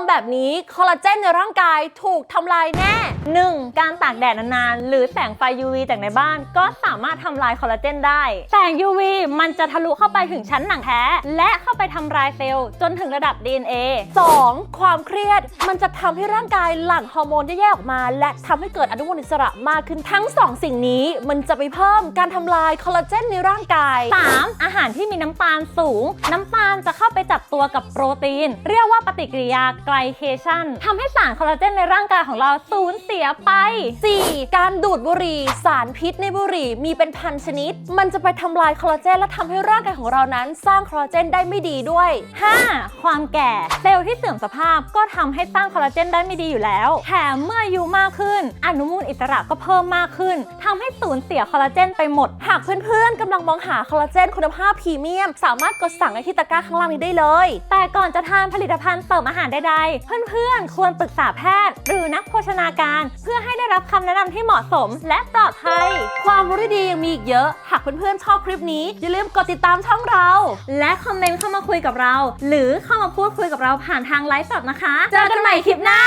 ำแบบนี้คอลลาเจนในร่างกายถูกทำลายแน่ 1. การตากแดดนานๆ หรือแสงไฟ UV จากในบ้าน ก็สามารถทำลายคอลลาเจนได้ แสง UV มันจะทะลุเข้าไปถึงชั้นหนังแท้ และเข้าไปทำลายเซลล์จนถึงระดับ DNA 2. ความเครียดมันจะทำให้ร่างกายหลั่งฮอร์โมนแยกๆออกมา และทำให้เกิดอนุมูลอิสระมากขึ้นทั้งสองสิ่งนี้ มันจะไปเพิ่มการทำลายคอลลาเจนในร่างกาย 3. ารที่มีน้ำตาลสูง น้ำตาลจะเข้าไปจับตัวกับโปรตีน เรียกว่าปฏิกิริยาไกลเคชันทำให้สารคอลลาเจนในร่างกายของเราสูญเสียไป 4. การดูดบุหรี่ สารพิษในบุหรี่มีเป็นพันชนิด มันจะไปทำลายคอลลาเจนและทำให้ร่างกายของเรานั้น สร้างคอลลาเจนได้ไม่ดีด้วย 5. ความแก่เซลล์ที่เสื่อมสภาพก็ทำให้สร้างคอลลาเจนได้ไม่ดีอยู่แล้วแถมเมื่ออายุมากขึ้น อนุมูลอิสระก็เพิ่มมากขึ้นทำให้สูญเสียคอลลาเจนไปหมด หากเพื่อนๆกำลังมองหาคอลลาเจนคุณภาพพรีเมียม สามารถกดสั่งได้ที่ตะกร้าข้างล่างนี้ได้เลย แต่ก่อนจะทานผลิตภัณฑ์เสริมอาหารใดๆ เพื่อนๆ ควรปรึกษาแพทย์ หรือนักโภชนาการ เพื่อให้ได้รับคำแนะนำที่เหมาะสม และปลอดภัย ความรู้ดีๆยังมีอีกเยอะ หากเพื่อนๆชอบคลิปนี้ อย่าลืมกดติดตามช่องเรา และคอมเมนต์เข้ามาคุยกับเรา หรือเข้ามาพูดคุยกับเราผ่านทางไลฟ์สดนะคะ เจอกันใหม่คลิปหน้า